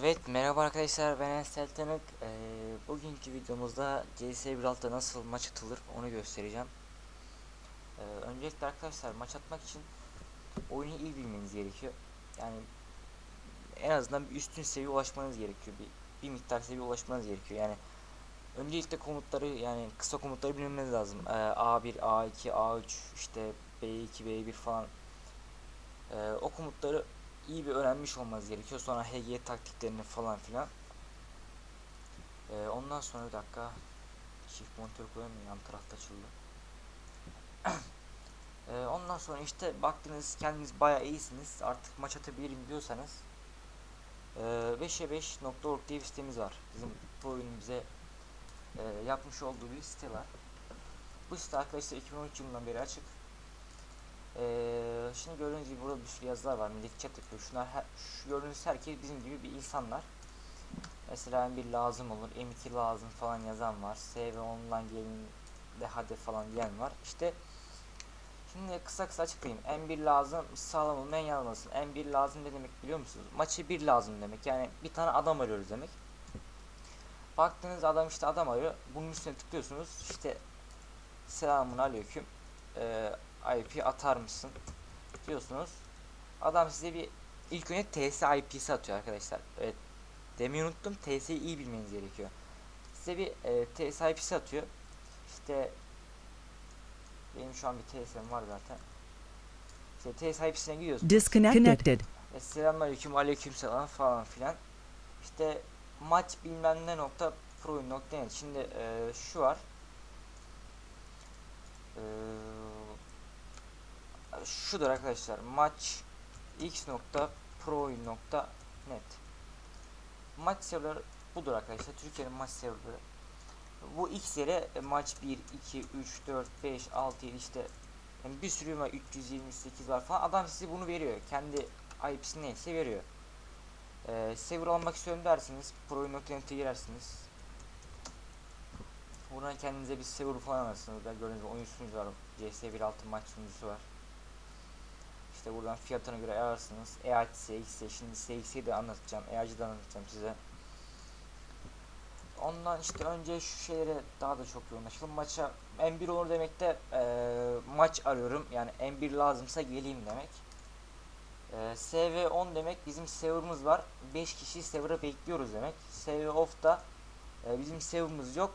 Evet merhaba arkadaşlar ben Tanık ee, bugünkü videomuzda CS 1.6'da nasıl maç atılır onu göstereceğim. Ee, öncelikle arkadaşlar maç atmak için oyunu iyi bilmeniz gerekiyor. Yani en azından bir üstün seviye ulaşmanız gerekiyor bir, bir miktar seviye ulaşmanız gerekiyor. Yani öncelikle komutları yani kısa komutları bilmeniz lazım. Ee, A1 A2 A3 işte B2 B1 falan. Ee, o komutları iyi bir öğrenmiş olmanız gerekiyor. Sonra HG taktiklerini falan filan. Ee, ondan sonra bir dakika çift monitör koyamıyorum yan tarafta açıldı. ee, ondan sonra işte baktınız kendiniz bayağı iyisiniz artık maç atabilirim diyorsanız e, 5'e 5.org diye bir sitemiz var. Bizim bu oyunun bize e, yapmış olduğu bir site var. Bu site arkadaşlar 2013 yılından beri açık. Ee, şimdi gördüğünüz gibi burada bir sürü yazılar var. Millet chat yapıyor. Şunlar her, şu gördüğünüz herkes bizim gibi bir insanlar. Mesela M1 lazım olur, M2 lazım falan yazan var. SV online gelin de hadi falan diyen var. İşte şimdi kısa kısa açıklayayım. M1 lazım, sağlam olmayan yazmasın. M1 lazım ne demek biliyor musunuz? Maçı bir lazım demek. Yani bir tane adam arıyoruz demek. Baktığınız adam işte adam arıyor. Bunun üstüne tıklıyorsunuz. İşte selamun aleyküm. Ee, IP atar mısın diyorsunuz. Adam size bir ilk önce TS IP'si atıyor arkadaşlar. Evet. Demeyi unuttum. TS'yi iyi bilmeniz gerekiyor. Size bir e, TS IP'si atıyor. İşte benim şu an bir TS'm var zaten. İşte TS IP'sine gidiyorsunuz. Disconnected. E, selamünaleyküm aleykümselam falan filan. İşte maç bilmem ne nokta pro nokta net. Şimdi e, şu var. Şudur arkadaşlar. Maç x.pro.net maç server budur arkadaşlar. Türkiye'nin maç serverları bu x yere e, maç 1 2 3 4 5 6 7 işte yani bir sürü var 328 var falan. Adam size bunu veriyor. Kendi IP'si neyse veriyor. Ee, server almak istiyorum dersiniz. Pro.net'e girersiniz. Buradan kendinize bir server falan alırsınız. Ben gördüğünüz gibi oyun sunucusu var CS 1.6 maç sunucusu var işte buradan fiyatına göre ayarlarsınız. EHC, XC, şimdi CX'i de anlatacağım. EHC'de anlatacağım size. Ondan işte önce şu şeylere daha da çok yoğunlaşalım. Maça M1 olur demek de e, maç arıyorum. Yani M1 lazımsa geleyim demek. E, SV10 demek bizim server'ımız var. 5 kişi server'a bekliyoruz demek. SV off da e, bizim server'ımız yok.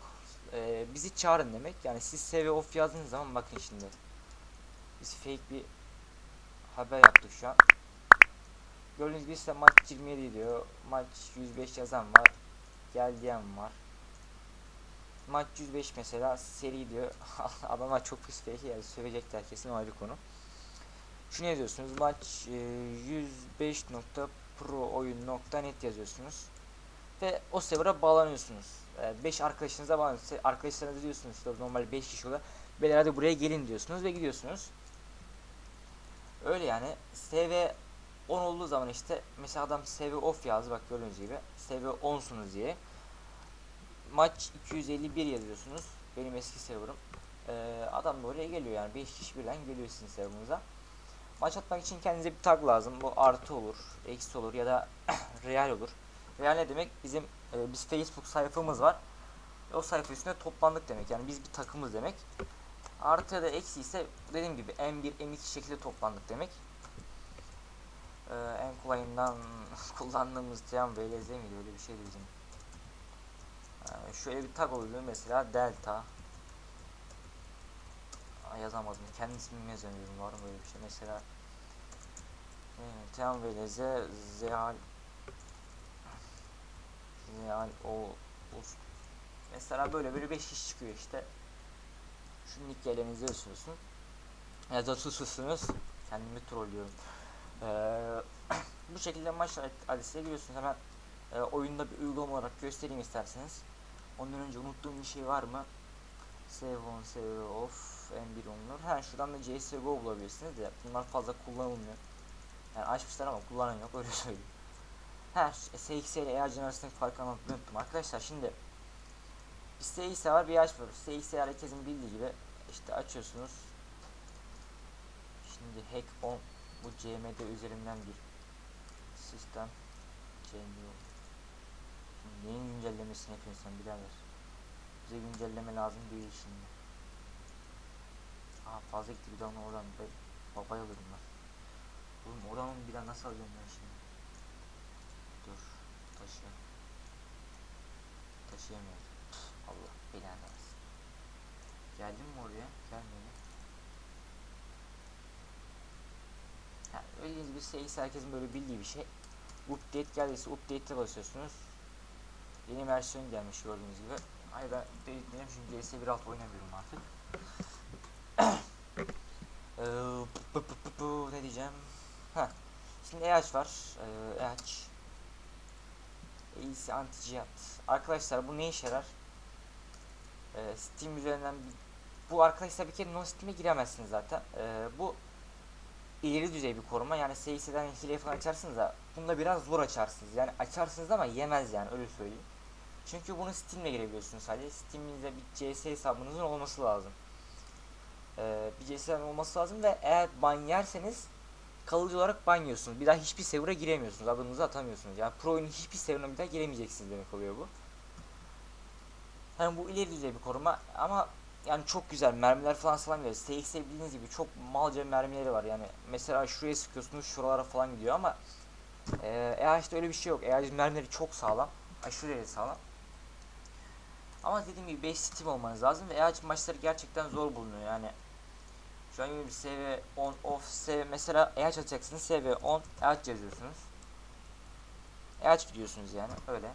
E, bizi çağırın demek. Yani siz SV off yazdığınız zaman bakın şimdi. Biz fake bir haber yaptık şu an. Gördüğünüz gibi size maç 27 diyor. Maç 105 yazan var. Gel diyen var. Maç 105 mesela seri diyor. Adamlar çok pis fake yani sövecekler kesin o ayrı konu. Şunu yazıyorsunuz. Maç e, 105.prooyun.net yazıyorsunuz. Ve o server'a bağlanıyorsunuz. 5 e, arkadaşınıza bağlanıyorsunuz. Arkadaşlarınızı diyorsunuz. Normal 5 kişi oluyor. Beyler hadi buraya gelin diyorsunuz ve gidiyorsunuz. Öyle yani. SV 10 olduğu zaman işte mesela adam SV off yazdı bak gördüğünüz gibi. SV 10'sunuz diye. Maç 251 yazıyorsunuz benim eski serverım. Ee, adam da geliyor yani. 5 kişi birden geliyor sizin serverınıza. Maç atmak için kendinize bir tag lazım. Bu artı olur eksi olur ya da real olur. Real ne demek? Bizim e, biz Facebook sayfamız var. O sayfa üstünde toplandık demek. Yani biz bir takımız demek Artı ya da eksi ise dediğim gibi M1, M2 şekilde toplandık demek. Ee, en kolayından kullandığımız Cem VLZ miydi öyle bir şeydi bizim. Ee, şöyle bir tag oluyor mesela delta. Aa, yazamadım. Kendi ismimi yazamıyorum. Var mı böyle bir şey? Mesela Cem VLZ Zehal Zehal o Mesela böyle böyle 5 kişi çıkıyor işte şu nick yerlerinizi yazıyorsun. Ya da susuyorsunuz. Kendimi trollüyorum. Ee, bu şekilde maç adresine giriyorsunuz. Hemen e, oyunda bir uygulama olarak göstereyim isterseniz. Ondan önce unuttuğum bir şey var mı? Save on, save off, M1 onlar. Ha şuradan da CSGO bulabilirsiniz de bunlar fazla kullanılmıyor. Yani açmışlar ama kullanan yok öyle söyleyeyim. Ha SX ile ERC'nin arasındaki farkı anlatmayı unuttum. Arkadaşlar şimdi SX var bir aç var. SX herkesin bildiği gibi işte açıyorsunuz. Şimdi hack on bu CMD üzerinden bir sistem CMD Neyin güncellemesini yapıyorsun sen birader? Bize güncelleme lazım değil şimdi. Aa fazla gitti bir daha oradan ben babaya alırım ben. Oğlum oradan bir daha nasıl alacağım ben şimdi? Dur taşı. Taşıyamıyorum. Allah belanı versin. Geldin mi oraya? Gelmedi. Yani öyle bir şey herkesin böyle bildiği bir şey. Update geldiyse update'e basıyorsunuz. Yeni versiyon gelmiş gördüğünüz gibi. Hayır ben delete çünkü CS 1.6 oynamıyorum artık. Bu- ne diyeceğim? Heh. Şimdi EH var. Eee EH. AC anti cihat. Arkadaşlar bu ne işe yarar? Eee Steam üzerinden bu arkadaşlar bir kere no Steam'e giremezsiniz zaten. Eee bu ileri düzey bir koruma. Yani CS'den hile falan açarsınız da bunda biraz zor açarsınız. Yani açarsınız ama yemez yani öyle söyleyeyim. Çünkü bunu Steam'le girebiliyorsunuz sadece. Steam'inizde bir CS hesabınızın olması lazım. Ee, bir CS olması lazım ve eğer ban yerseniz kalıcı olarak ban yiyorsunuz. Bir daha hiçbir server'a giremiyorsunuz. Adınızı atamıyorsunuz. Yani pro oyunun hiçbir server'a bir daha giremeyeceksiniz demek oluyor bu. Yani bu ileri düzey bir koruma ama yani çok güzel mermiler falan falan veriyor. CX bildiğiniz gibi çok malca mermileri var yani. Mesela şuraya sıkıyorsunuz şuralara falan gidiyor ama e, EH'de öyle bir şey yok. EH mermileri çok sağlam. Aşırı derece sağlam. Ama dediğim gibi 5 Steam olmanız lazım ve EH maçları gerçekten zor bulunuyor yani. Şu an gibi bir SV on off SV mesela EH açacaksınız SV on EH yazıyorsunuz. EH gidiyorsunuz yani öyle.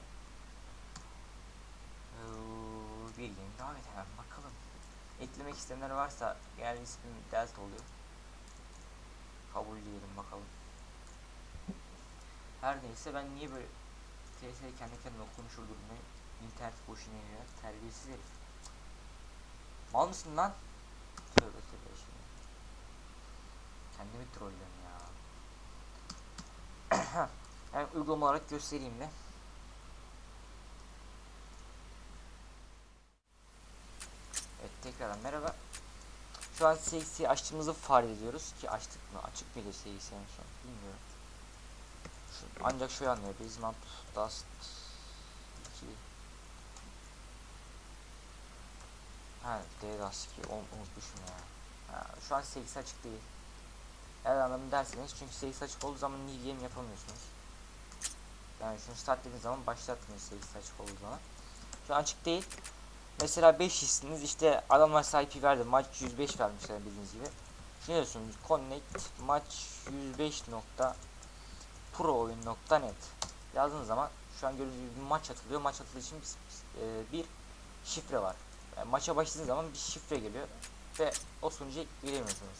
Ee, Bildiğin davet hemen bakalım. Eklemek isteyenler varsa genel ismim Delta oluyor. Kabul diyelim bakalım. Her neyse ben niye böyle TS kendi kendime konuşur durmayı internet boşuna ya terbiyesiz herif. Mal mısın lan? Tövbe tövbe şimdi. Kendimi trollüyorum ya. yani uygulama olarak göstereyim de. Evet tekrardan merhaba. Şu an CX'i açtığımızı fark ediyoruz ki açtık mı? Açık mıydı CX en son? Bilmiyorum. Şu, ancak şöyle anlıyor. Basement Dust 2 Ha DDoS 2 onu unutmuşum ya. Ha, şu an CX açık değil. Eğer anlamı derseniz çünkü CX açık olduğu zaman new game yapamıyorsunuz. Yani şunu start dediğiniz zaman başlatmıyor CX açık olduğu zaman. Şu an açık değil. Mesela 5 kişisiniz işte adamlar sahip verdi maç 105 vermişler bildiğiniz gibi. Şimdi diyorsunuz connect maç 105 nokta pro oyun nokta net yazdığınız zaman şu an gördüğünüz gibi bir maç atılıyor. Maç atıldığı için bir, e, bir şifre var. Yani maça başladığınız zaman bir şifre geliyor ve o sunucuya giremiyorsunuz.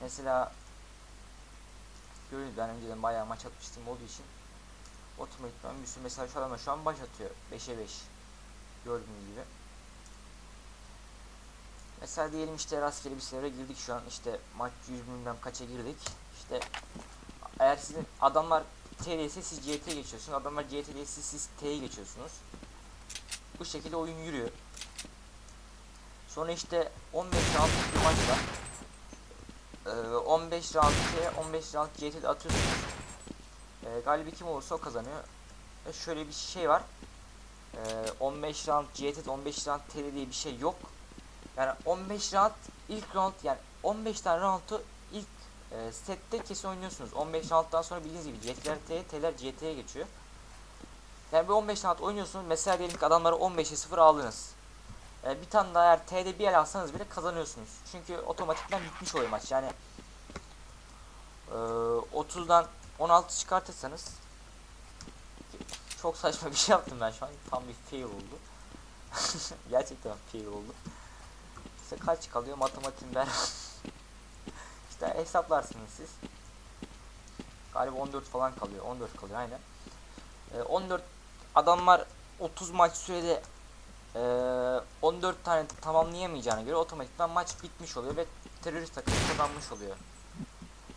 Mesela gördüğünüz ben önceden bayağı maç atmıştım olduğu için otomatikman bir sürü mesela şu adamlar şu an baş atıyor 5'e 5 gördüğünüz gibi. Mesela diyelim işte rastgele bir server'a girdik şu an işte maç 100 bilmem kaça girdik. İşte eğer sizin adamlar TD'si siz CT geçiyorsunuz. Adamlar CT'deyse siz T'ye geçiyorsunuz. Bu şekilde oyun yürüyor. Sonra işte 15 round bir maç var. Ee, 15 round T, 15 round CT'de atıyorsunuz. Ee, galibi kim olursa o kazanıyor. Ve şöyle bir şey var. Ee, 15 round GT 15 round TL diye bir şey yok. Yani 15 round ilk round yani 15 tane roundu ilk e, sette kesin oynuyorsunuz. 15 rounddan sonra bildiğiniz gibi GT'ler T'ye, T'ler GT'ye geçiyor. Yani bir 15 round oynuyorsunuz. Mesela diyelim ki adamları 15'e 0 aldınız. E, bir tane daha eğer T'de bir el alsanız bile kazanıyorsunuz. Çünkü otomatikten bitmiş oluyor maç. Yani e, 30'dan 16 çıkartırsanız çok saçma bir şey yaptım ben şu an. Tam bir fail oldu. Gerçekten fail oldu. İşte kaç kalıyor matematiğim ben. işte hesaplarsınız siz. Galiba 14 falan kalıyor. 14 kalıyor aynen. Ee, 14 adamlar 30 maç sürede e, 14 tane tamamlayamayacağına göre otomatikman maç bitmiş oluyor ve terörist takım kazanmış oluyor.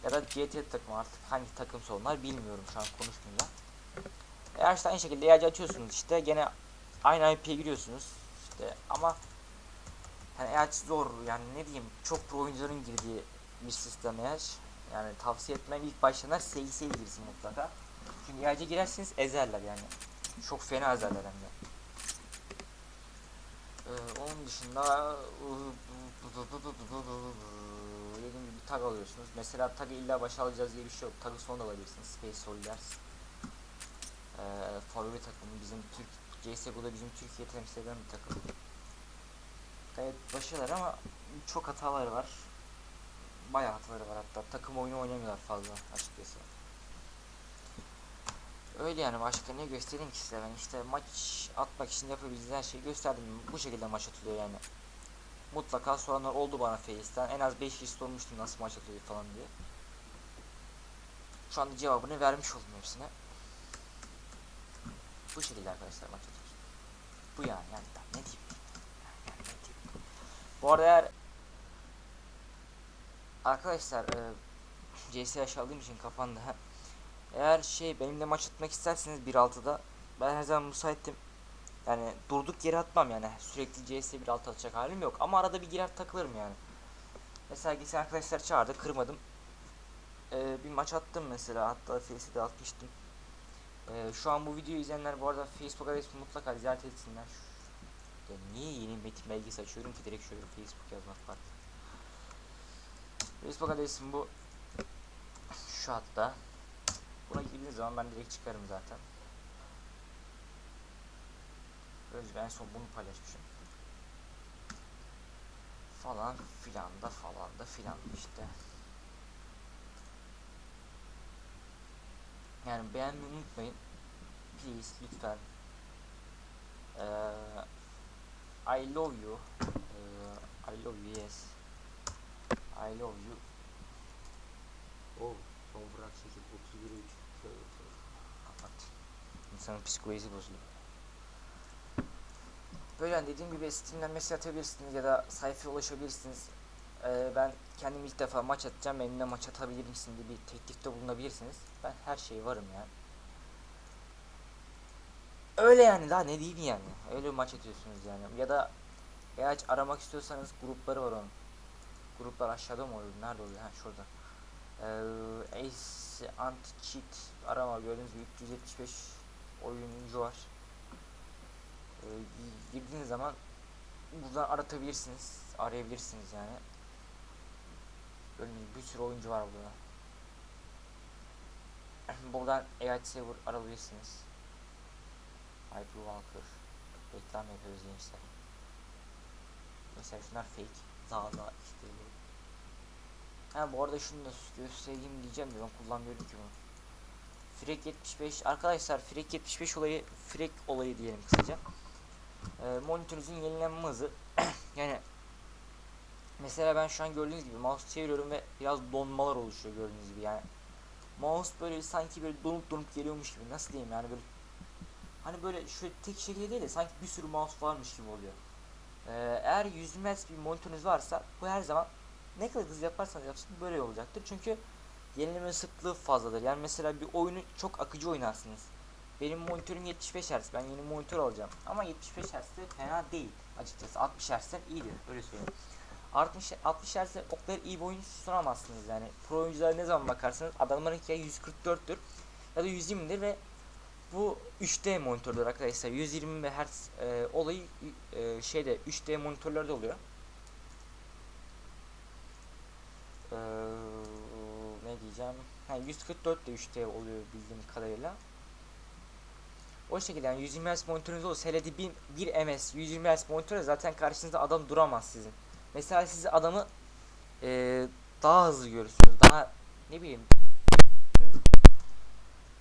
Ya da GT takımı artık hangi takımsa onlar bilmiyorum şu an konuşmayayım da. Eğer işte aynı şekilde EAC açıyorsunuz işte gene aynı IP'ye giriyorsunuz işte ama yani EAC zor yani ne diyeyim çok pro oyuncuların girdiği bir sistem EAC yani tavsiye etmem ilk başlayanlar SX'e girsin mutlaka çünkü EAC'e girerseniz ezerler yani Çok fena ezerler hem de. Ee, onun dışında dediğim gibi tag alıyorsunuz. Mesela tagı illa başa alacağız diye bir şey yok. Tagı sonra da alabilirsiniz. Space Soldiers. Ee, favori takım bizim Türk CSGO'da bizim Türkiye temsil eden bir takım. Gayet başarılar ama çok hataları var. Bayağı hataları var hatta. Takım oyunu oynamıyorlar fazla açıkçası. Öyle yani başka ne göstereyim ki size ben işte maç atmak için yapabildiğiniz her şeyi gösterdim. Bu şekilde maç atılıyor yani. Mutlaka soranlar oldu bana Face'ten. En az 5 kişi sormuştum nasıl maç atılıyor falan diye. Şu anda cevabını vermiş oldum hepsine. Bu şekilde arkadaşlar maç atıyoruz. Bu yani yani ne diyeyim. Bu arada eğer arkadaşlar e, CS aşağıladığım için kafanda eğer şey benimle maç atmak isterseniz 1.6'da ben her zaman müsaitim. Yani durduk yere atmam yani sürekli CS 1.6 atacak halim yok ama arada bir girer takılırım yani. Mesela geçen arkadaşlar çağırdı kırmadım. Ee, bir maç attım mesela hatta FS'de atmıştım. Ee, şu an bu videoyu izleyenler bu arada Facebook adresimi mutlaka ziyaret etsinler. Ya niye yeni metin belgesi açıyorum ki direkt şöyle Facebook yazmak var. Facebook adresim bu. Şu hatta. Buna girdiğiniz zaman ben direkt çıkarım zaten. Böyle en son bunu paylaşmışım. Falan filan da falan da filan işte. Yani beğenmeyi unutmayın. Please lütfen. Ee, I love you. Ee, I love you yes. I love you. Oh, son bırak şekil 31 3. Kapat. İnsanın psikolojisi bozuluyor. Böyle yani dediğim gibi Steam'den mesaj atabilirsiniz ya da sayfaya ulaşabilirsiniz. Ee, ben kendim ilk defa maç atacağım. Benimle maç atabilir misin diye bir teklifte bulunabilirsiniz. Ben her şeye varım yani. Öyle yani daha ne diyeyim yani. Öyle bir maç atıyorsunuz yani. Ya da eğer aramak istiyorsanız grupları var onun. Gruplar aşağıda mı oluyor? Nerede oluyor? Ha şurada. Ee, Ace Anti-Cheat arama gördüğünüz gibi 375 oyuncu var. Ee, girdiğiniz zaman buradan aratabilirsiniz. Arayabilirsiniz yani. Gördüğünüz gibi bir sürü oyuncu var burada. buradan AI Saver arayabilirsiniz. Hyperwalker reklam yapıyoruz gençler. Mesela şunlar fake. Daha da işte. Ha bu arada şunu da göstereyim diyeceğim de ben kullanmıyorum ki bunu. Frek 75 arkadaşlar Frek 75 olayı Frek olayı diyelim kısaca. Ee, monitörünüzün yenilenme hızı yani mesela ben şu an gördüğünüz gibi mouse çeviriyorum ve biraz donmalar oluşuyor gördüğünüz gibi yani mouse böyle sanki böyle donup donup geliyormuş gibi nasıl diyeyim yani böyle hani böyle şöyle tek şekilde değil de sanki bir sürü mouse varmış gibi oluyor. Ee, eğer 100 Hz bir monitörünüz varsa bu her zaman ne kadar hızlı yaparsanız yapsın böyle olacaktır. Çünkü yenileme sıklığı fazladır. Yani mesela bir oyunu çok akıcı oynarsınız. Benim monitörüm 75 Hz. Ben yeni monitör alacağım. Ama 75 Hz de fena değil açıkçası. 60 Hz'den iyidir. Öyle söyleyeyim. 60 60 Hz'de o kadar iyi bir oyun sunamazsınız yani. Pro oyunculara ne zaman bakarsanız adamların ya 144'tür ya da 120'dir ve bu 3D monitördür arkadaşlar. 120 Hz e, olayı e, şeyde 3D monitörlerde oluyor. Ee, ne diyeceğim? Ha, 144 de 3D oluyor bildiğim kadarıyla. O şekilde yani 120 Hz monitörünüz olursa hele de 1, 1 ms 120 Hz monitörü zaten karşınızda adam duramaz sizin. Mesela siz adamı e, daha hızlı görürsünüz. Daha ne bileyim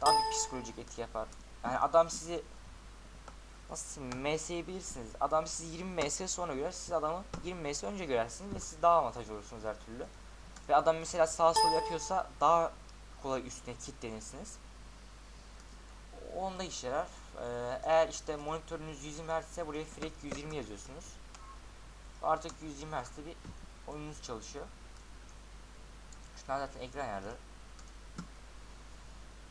daha bir psikolojik etki yapar. Yani adam sizi nasıl MS'yi bilirsiniz. Adam sizi 20 MS sonra görer. Siz adamı 20 MS önce görersiniz ve siz daha avantaj olursunuz her türlü. Ve adam mesela sağ sol yapıyorsa daha kolay üstüne kilitlenirsiniz. Onda işe yarar. Ee, eğer işte monitörünüz 120 Hz ise buraya Frek 120 yazıyorsunuz. Artık 120 Hz'de bir oyununuz çalışıyor. Şunlar zaten ekran ayarları.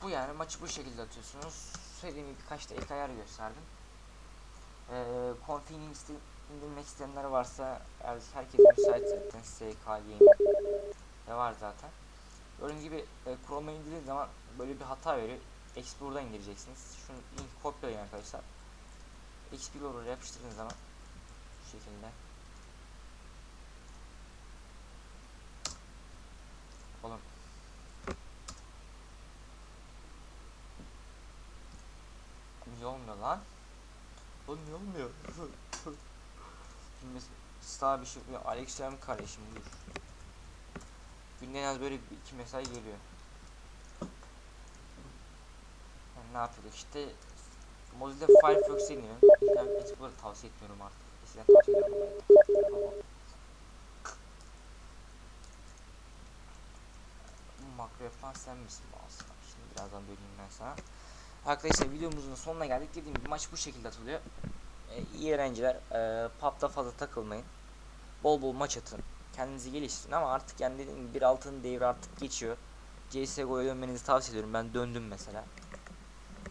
Bu yani maçı bu şekilde atıyorsunuz. Söylediğim gibi birkaç da ek ayar gösterdim. Ee, config'ini indirmek isteyenler varsa herkes müsait zaten SK Gaming de var zaten. Gördüğünüz gibi e, Chrome'u indirdiğiniz zaman böyle bir hata veriyor. Explorer'dan indireceksiniz. Şunu link kopyalayın arkadaşlar. Explorer'a yapıştırdığınız zaman şu şekilde. Oğlum. Niye olmuyor lan? Oğlum niye olmuyor? Şimdi sağ bir şey yapıyor. Aleykümselam kardeşim buyur. Günde en az böyle iki mesaj geliyor. Yani ne yapıyorduk işte Mozilla Firefox deniyorum. İnternet Explorer tavsiye etmiyorum artık. Eskiden tavsiye ediyordum. Bu makro yapan sen misin aslında? Şimdi birazdan böleyim ben sana. Arkadaşlar videomuzun sonuna geldik. Dediğim gibi maç bu şekilde atılıyor. Ee, iyi eğlenceler. Ee, pub'da fazla takılmayın. Bol bol maç atın. Kendinizi geliştirin ama artık yani dediğim gibi 1.6'nın devri artık geçiyor. CSGO'ya dönmenizi tavsiye ediyorum. Ben döndüm mesela.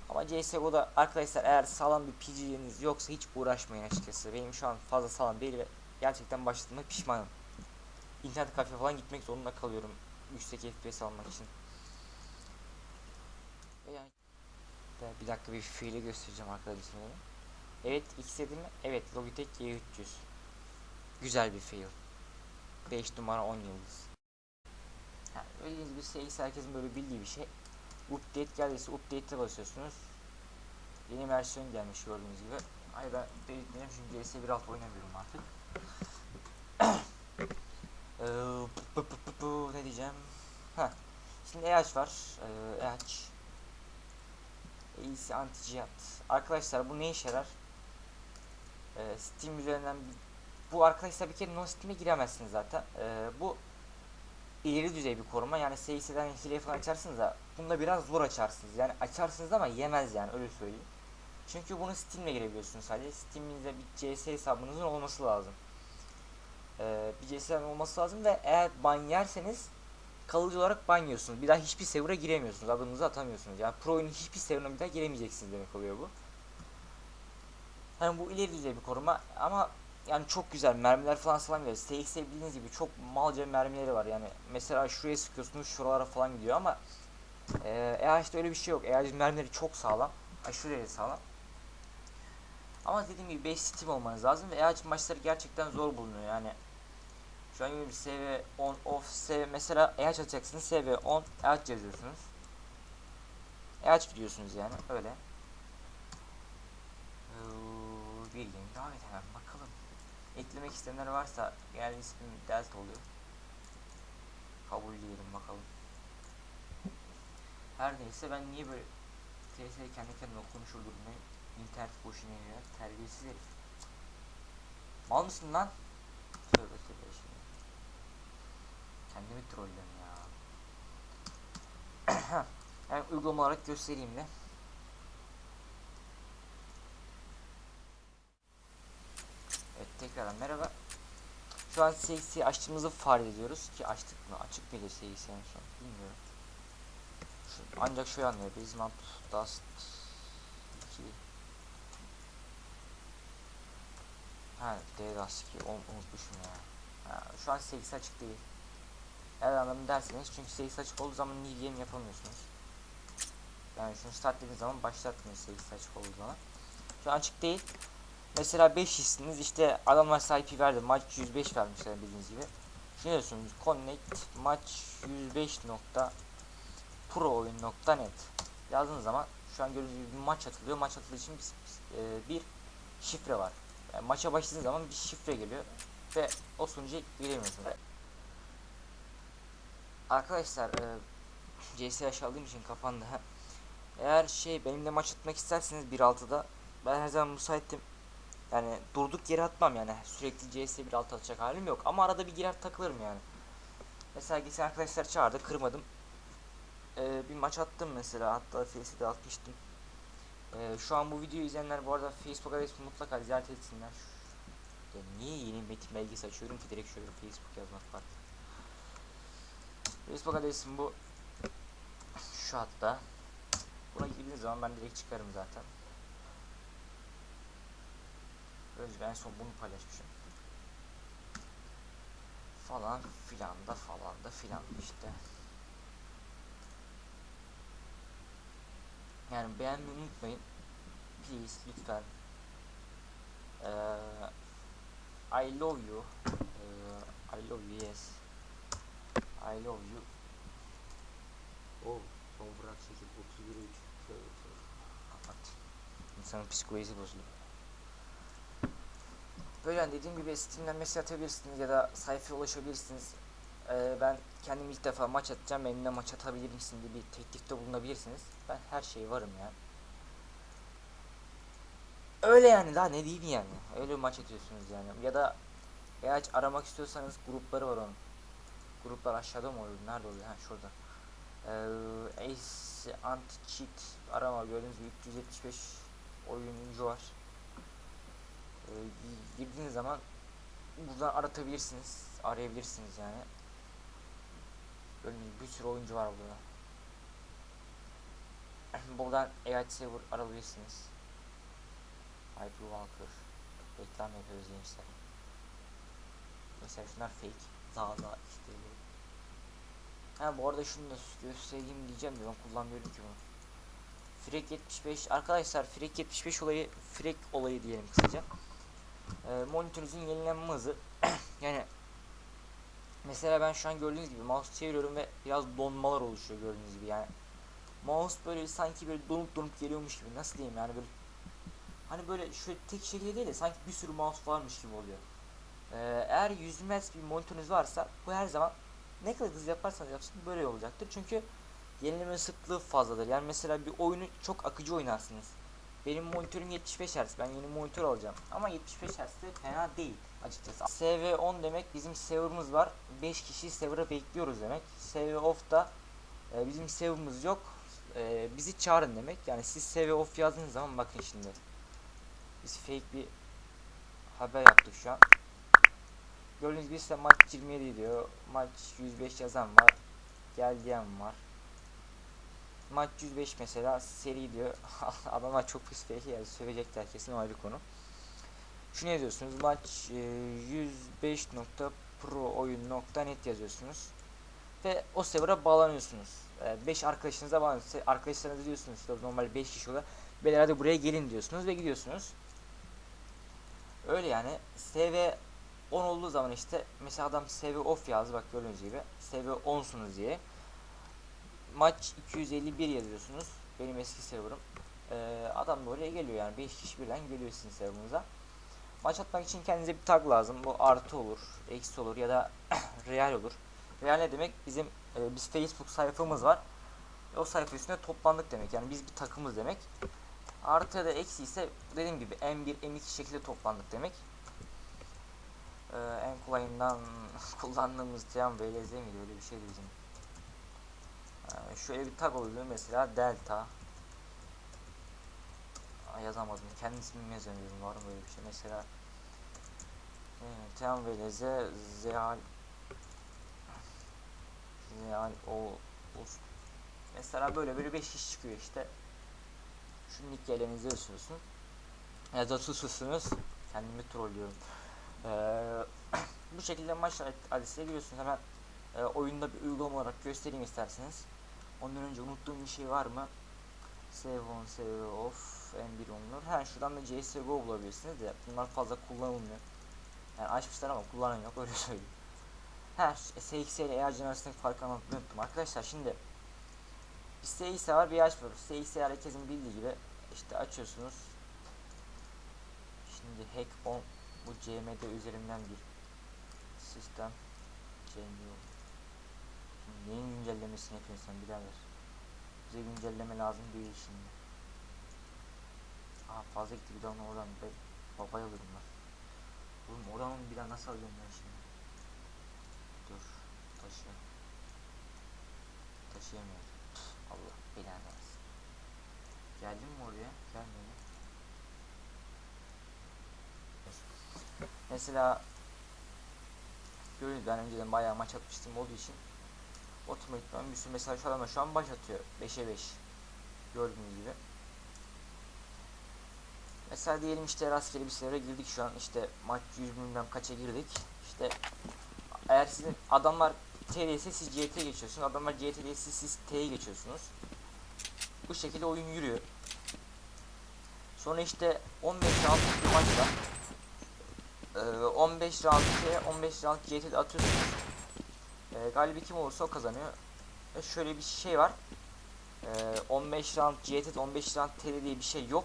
Ama CSGO'da arkadaşlar eğer sağlam bir PC'niz yoksa hiç uğraşmayın açıkçası. Benim şu an fazla sağlam değil ve gerçekten başladığıma pişmanım. İnternet kafe falan gitmek zorunda kalıyorum. Yüksek FPS almak için. Yani bir- bir dakika bir fiili göstereceğim arkadaşlar. Evet X mi? Evet Logitech G300. Güzel bir fail. 5 numara 10 yıldız. Yani bildiğiniz bir CX herkesin böyle bildiği bir şey. Update geldiyse update'e basıyorsunuz. Yeni versiyon gelmiş gördüğünüz gibi. Hayır ben belirtmeyeceğim çünkü CS 1.6 oynamıyorum artık. Eee, bu- bu- bu- bu- ne diyeceğim? Heh. Şimdi EH var. Eee EH. AC anti cihat. Arkadaşlar bu ne işe yarar? Eee Steam üzerinden bu arkadaşlar bir kere no Steam'e giremezsiniz zaten. Ee, bu ileri düzey bir koruma. Yani CX'den hile falan açarsınız da bunda biraz zor açarsınız. Yani açarsınız ama yemez yani öyle söyleyeyim. Çünkü bunu Steam'le girebiliyorsunuz sadece. Steam'inizde bir CS hesabınızın olması lazım. Ee, bir CS olması lazım ve eğer ban yerseniz kalıcı olarak ban yiyorsunuz. Bir daha hiçbir server'a giremiyorsunuz. Adınızı atamıyorsunuz. Yani pro oyunun hiçbir server'a bir daha giremeyeceksiniz demek oluyor bu. Hani bu ileri düzey bir koruma ama yani çok güzel mermiler falan falan geliyor. CX'e bildiğiniz gibi çok malca mermileri var yani. Mesela şuraya sıkıyorsunuz şuralara falan gidiyor ama e, EH'de öyle bir şey yok. EH mermileri çok sağlam. Aşırı derece sağlam. Ama dediğim gibi 5 Steam olmanız lazım ve EH maçları gerçekten zor bulunuyor yani. Şu an gibi SV 10 off SV mesela EH açacaksınız SV 10 EH yazıyorsunuz. EH gidiyorsunuz yani öyle. Bir game devam et hemen bakalım. Eklemek isteyenler varsa genel ismim Delta oluyor. Kabul diyelim bakalım. Her neyse ben niye böyle TS kendi kendime konuşur durumdayım. İnternet boşuna ya terbiyesiz herif. Mal mısın lan? Tövbe tövbe şimdi. Kendimi trollüyorum ya. yani uygulama olarak göstereyim de. Evet tekrardan merhaba. Şu an CX'i açtığımızı fark ediyoruz ki açtık mı? Açık mıydı CX en son? Bilmiyorum. Şu, ancak şöyle anlıyor. Bizmap Dust 2 Ha DDoS 2 onu unutmuşum ya. Ha, şu an CX açık değil. Eğer anlamı derseniz çünkü CX açık olduğu zaman new game yapamıyorsunuz. Yani şunu start dediğiniz zaman başlatmıyor CX açık olduğu zaman. Şu an açık değil. Mesela 5 kişisiniz işte adamlar sahip verdi maç 105 vermişler bildiğiniz gibi. Şunu diyorsunuz connect maç 105 nokta pro oyun nokta net yazdığınız zaman şu an gördüğünüz gibi maç atılıyor. Maç atıldığı için bir, e, bir şifre var. Yani maça başladığınız zaman bir şifre geliyor ve o sonuca giremiyorsunuz. Arkadaşlar e, CS aşağıladığım için kapandı. Eğer şey benimle maç atmak isterseniz 1.6'da ben her zaman müsaitim. Yani durduk yere atmam yani sürekli CS 1.6 atacak halim yok ama arada bir girer takılırım yani. Mesela geçen arkadaşlar çağırdı kırmadım. Ee, bir maç attım mesela hatta FS'de atmıştım. Ee, şu an bu videoyu izleyenler bu arada Facebook adresimi mutlaka ziyaret etsinler. Ya niye yeni metin belgesi açıyorum ki direkt şöyle Facebook yazmak var. Facebook adresim bu. Şu hatta. Buna girdiğiniz zaman ben direkt çıkarım zaten. Önce en son bunu paylaşmışım. Falan filan da falan da filan işte. Yani beğenmeyi unutmayın. Please lütfen. Eee I love you. Eee, I love you yes. I love you. Oh, son bırak çekil 31 3. Kapat. İnsanın psikolojisi bozuluyor. Böyle yani dediğim gibi Steam'den mesaj atabilirsiniz ya da sayfaya ulaşabilirsiniz. Ee, ben kendim ilk defa maç atacağım. Benimle maç atabilir misin diye bir teklifte bulunabilirsiniz. Ben her şeye varım ya. Öyle yani daha ne diyeyim yani. Öyle bir maç atıyorsunuz yani. Ya da eğer aramak istiyorsanız grupları var onun. Gruplar aşağıda mı oluyor? Nerede oluyor? Ha şurada. Ee, Ace Anti Cheat arama gördüğünüz gibi 375 oyuncu var. Ee, gi- girdiğiniz zaman buradan aratabilirsiniz. Arayabilirsiniz yani. Gördüğünüz bir sürü oyuncu var burada. buradan AI Server arayabilirsiniz. Hyperwalker reklam yapıyoruz gençler. Mesela şunlar fake. Zaza işte. Ha bu arada şunu da göstereyim diyeceğim de ben kullanmıyorum ki bunu. Frek 75 arkadaşlar Frek 75 olayı Frek olayı diyelim kısaca. Ee, monitörünüzün yenilenme hızı yani mesela ben şu an gördüğünüz gibi mouse çeviriyorum ve biraz donmalar oluşuyor gördüğünüz gibi yani mouse böyle sanki böyle donup donup geliyormuş gibi nasıl diyeyim yani böyle hani böyle şöyle tek şekilde değil de sanki bir sürü mouse varmış gibi oluyor. Ee, eğer 100 Hz bir monitörünüz varsa bu her zaman ne kadar hızlı yaparsanız yapsın böyle olacaktır. Çünkü yenileme sıklığı fazladır. Yani mesela bir oyunu çok akıcı oynarsınız. Benim monitörüm 75 Hz. Ben yeni monitör alacağım. Ama 75 Hz de fena değil açıkçası. SV10 demek bizim serverımız var. 5 kişi server'a bekliyoruz demek. SV off da e, bizim serverımız yok. E, bizi çağırın demek. Yani siz SV off yazdığınız zaman bakın şimdi. Biz fake bir haber yaptık şu an. Gördüğünüz gibi size maç 27 diyor. Maç 105 yazan var. Gel diyen var. Maç 105 mesela seri diyor. Adamlar çok pis fake yani sövecekler kesin o ayrı konu. Şunu yazıyorsunuz. Maç e, 105.pro yazıyorsunuz. Ve o server'a bağlanıyorsunuz. 5 arkadaşınıza bağlanıyorsunuz. Arkadaşlarınızı diyorsunuz işte normal 5 kişi oluyor. Beyler hadi buraya gelin diyorsunuz ve gidiyorsunuz. Öyle yani. SV 10 olduğu zaman işte mesela adam SV off yazdı bak gördüğünüz gibi. SV 10'sunuz diye. Maç 251 yazıyorsunuz. Benim eski serverım. Ee, adam da oraya geliyor yani 5 kişi birden geliyor sizin serverınıza. Maç atmak için kendinize bir tag lazım. Bu artı olur, eksi olur ya da real olur. Real ne demek? Bizim e, biz Facebook sayfamız var. O sayfa üstünde toplandık demek. Yani biz bir takımız demek. Artı ya da eksi ise dediğim gibi M1, M2 şekilde toplandık demek. Ee, en kolayından kullandığımız Cem VLZ miydi öyle bir şeydi bizim. Ee, şöyle bir tag oluyor mesela delta. Yazamadım. Kendi ismimi yazamıyorum. Var mı böyle bir şey? Mesela Tem VLZ Zeal Zeal o Ust. Mesela böyle böyle 5 kişi çıkıyor işte. Şu nick yerlerinizi yazıyorsun. Ya da susuyorsunuz. Kendimi trollüyorum. Ee, bu şekilde maç adresine giriyorsunuz. Hemen e, oyunda bir uygulama olarak göstereyim isterseniz. Ondan önce unuttuğum bir şey var mı? Save on, save off, M1 onur. Ha şuradan da CSGO bulabilirsiniz de bunlar fazla kullanılmıyor. Yani açmışlar ama kullanan yok öyle söyleyeyim. Ha SX ile ERC arasındaki farkı anlatmayı. Arkadaşlar şimdi bir SX var bir ERC var. SX herkesin bildiği gibi işte açıyorsunuz. Şimdi hack on bu CMD üzerinden bir sistem CMD Neyin güncellemesini yapıyorsun birader? Bize güncelleme lazım değil şimdi. Aa fazla gitti bir daha onu oradan ben babaya alırım ben. Oğlum oradan bir daha nasıl alıyorum ben şimdi? Dur taşı. Taşıyamıyorum. Allah belanı versin. Geldin mi oraya? Gelmedi. Mesela ben önceden bayağı maç atmıştım olduğu için otomatikman bir sürü mesela şu adamlar şu an baş atıyor. 5'e 5 gördüğünüz gibi. Mesela diyelim işte rastgele bir server'a girdik şu an. İşte maç 100 bilmem kaça girdik. İşte eğer sizin adamlar TD'se siz CT geçiyorsunuz. Adamlar CT siz, siz T'ye geçiyorsunuz. Bu şekilde oyun yürüyor. Sonra işte 15 roundluk bir maç. Ee, 15 round şeye 15 round GT'de atıyorsunuz. Ee, galibi kim olursa o kazanıyor. Ve şöyle bir şey var. Ee, 15 round GT'de 15 round TL diye bir şey yok.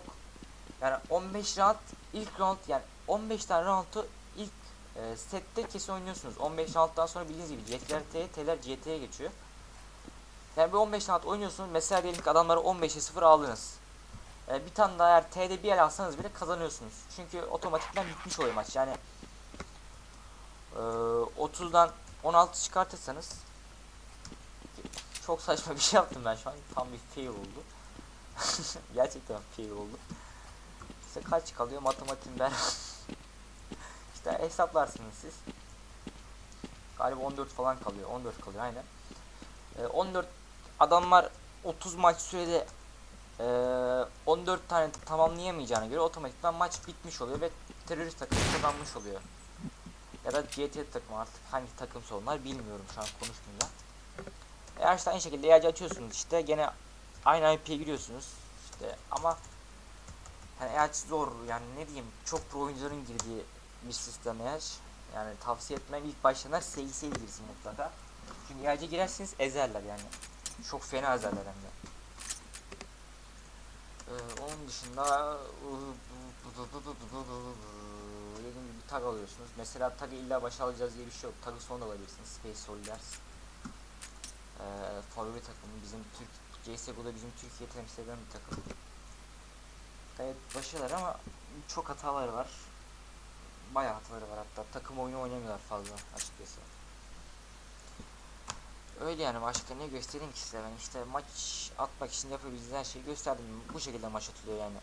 Yani 15 round ilk round yani 15 tane roundu ilk e, sette kesin oynuyorsunuz. 15 rounddan sonra bildiğiniz gibi CT'ler T'ye, T'ler GT'ye geçiyor. Yani bir 15 round oynuyorsunuz. Mesela diyelim ki adamları 15'e 0 aldınız. E, bir tane daha eğer T'de bir el alsanız bile kazanıyorsunuz. Çünkü otomatikten bitmiş oluyor maç. Yani e, 30'dan 16 çıkartırsanız çok saçma bir şey yaptım ben şu an. Tam bir fail oldu. Gerçekten fail oldu. İşte kaç kalıyor matematiğim ben. işte hesaplarsınız siz. Galiba 14 falan kalıyor. 14 kalıyor aynen. Ee, 14 adamlar 30 maç sürede ee, 14 tane tamamlayamayacağına göre otomatikman maç bitmiş oluyor ve terörist takım kazanmış oluyor. Ya da GT takımı artık hangi takımsa onlar bilmiyorum şu an konuşmayacağım. Eğer işte aynı şekilde yaycı açıyorsunuz işte gene aynı IP'ye giriyorsunuz işte ama yani eğer zor yani ne diyeyim çok pro oyuncuların girdiği bir sistem eğer yani tavsiye etmem ilk başlarına SX'e girsin mutlaka. Çünkü yaycı girerseniz ezerler yani. Çok fena ezerler hem de. Ee, onun dışında dediğim gibi tag alıyorsunuz. Mesela tagı illa başa alacağız diye bir şey yok. Tagı sonra alabilirsiniz. Space Soldiers. Ee, favori takımı bizim Türk CSGO'da bizim Türkiye temsil eden bir takım. Gayet başarılar ama çok hataları var. Bayağı hataları var hatta. Takım oyunu oynamıyorlar fazla açıkçası. Öyle yani başka ne göstereyim ki size ben işte maç atmak için yapabildiğiniz her şeyi gösterdim. Bu şekilde maç atılıyor yani.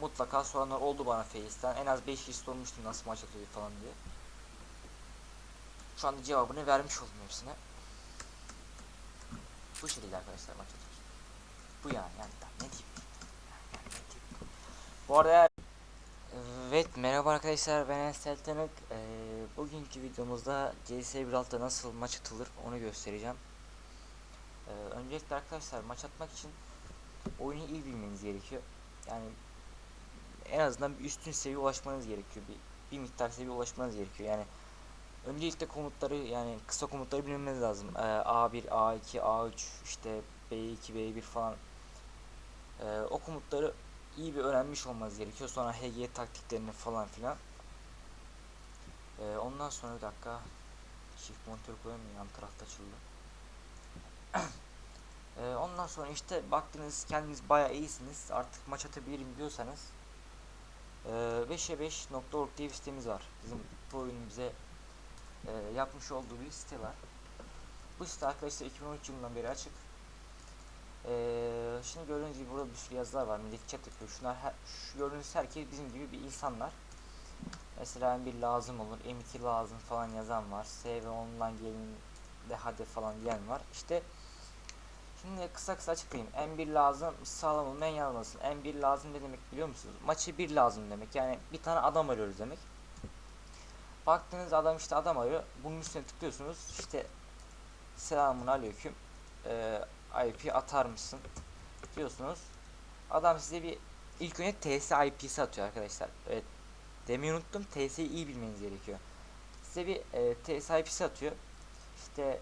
Mutlaka soranlar oldu bana Face'ten. En az 5 kişi sormuştum nasıl maç atılıyor falan diye. Şu anda cevabını vermiş oldum hepsine. Bu şekilde arkadaşlar maç atıyoruz. Bu yani yani ne diyeyim. Yani ne diyeyim. Bu arada Evet merhaba arkadaşlar ben Ensel Tanık ee, Bugünkü videomuzda CS 1.6'da nasıl maç atılır onu göstereceğim. Ee, Öncelikle arkadaşlar maç atmak için oyunu iyi bilmeniz gerekiyor. Yani en azından bir üstün seviye ulaşmanız gerekiyor bir, bir miktar seviye ulaşmanız gerekiyor. Yani Öncelikle komutları yani kısa komutları bilmeniz lazım. Ee, A1, A2, A3 işte B2, B1 falan. Ee, O komutları iyi bir öğrenmiş olmanız gerekiyor. Sonra HG taktiklerini falan filan. Ee, ondan sonra bir dakika shift monitör koyayım yan tarafta açıldı. ee, ondan sonra işte baktınız kendiniz bayağı iyisiniz. Artık maç atabilirim diyorsanız e, 5'e 5.org diye bir sitemiz var. Bizim bu oyunun bize e, yapmış olduğu bir site var. Bu site arkadaşlar 2013 yılından beri açık. Ee, şimdi gördüğünüz gibi burada bir sürü yazılar var. Chat yapıyor. Şunlar her, şu gördüğünüz herkes bizim gibi bir insanlar. Mesela M1 lazım olur, M2 lazım falan yazan var. SV online gelin de hadi falan diyen var. İşte şimdi kısa kısa açıklayayım. M1 lazım, sağlam olmayan yazmasın. M1 lazım ne demek biliyor musunuz? Maçı bir lazım demek. Yani bir tane adam arıyoruz demek. Baktığınız adam işte adam arıyor. Bunun üstüne tıklıyorsunuz. İşte selamun aleyküm. Ee, IP atar mısın diyorsunuz. Adam size bir ilk önce TS IP'si atıyor arkadaşlar. Evet. Demeyi unuttum. TS'yi iyi bilmeniz gerekiyor. Size bir e, TS IP'si atıyor. İşte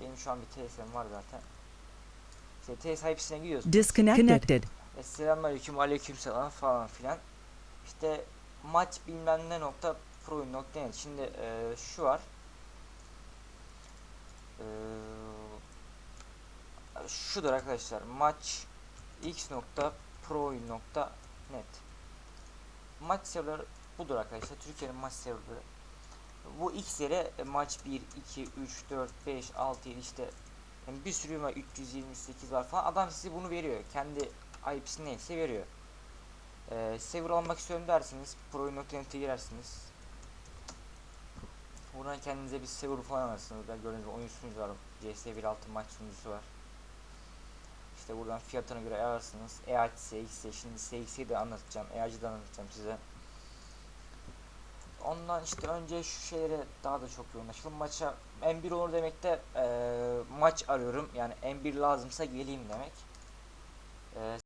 benim şu an bir TS'm var zaten. İşte TS IP'sine gidiyorsunuz. Disconnected. E, selamünaleyküm aleykümselam falan filan. İşte maç bilmem ne nokta pro nokta net. Şimdi e, şu var. Eee şudur arkadaşlar maç x.pro.net maç server budur arkadaşlar Türkiye'nin maç serverı bu x yere maç 1 2 3 4 5 6 7 işte yani bir sürü var 328 var falan. Adam size bunu veriyor kendi IP'si neyse veriyor. Ee, server almak istiyorum dersiniz pro.net'e girersiniz. Buradan kendinize bir server falan alırsınız. Ben gördüğünüz gibi oyun sunucu var CS 1.6 maç sunucusu var işte buradan fiyatına göre ayarlarsınız. EAC, CX'e şimdi CX'i de anlatacağım. EAC'i de anlatacağım size. Ondan işte önce şu şeylere daha da çok yoğunlaşalım. Maça M1 olur demek de eee, maç arıyorum. Yani M1 lazımsa geleyim demek. Eee,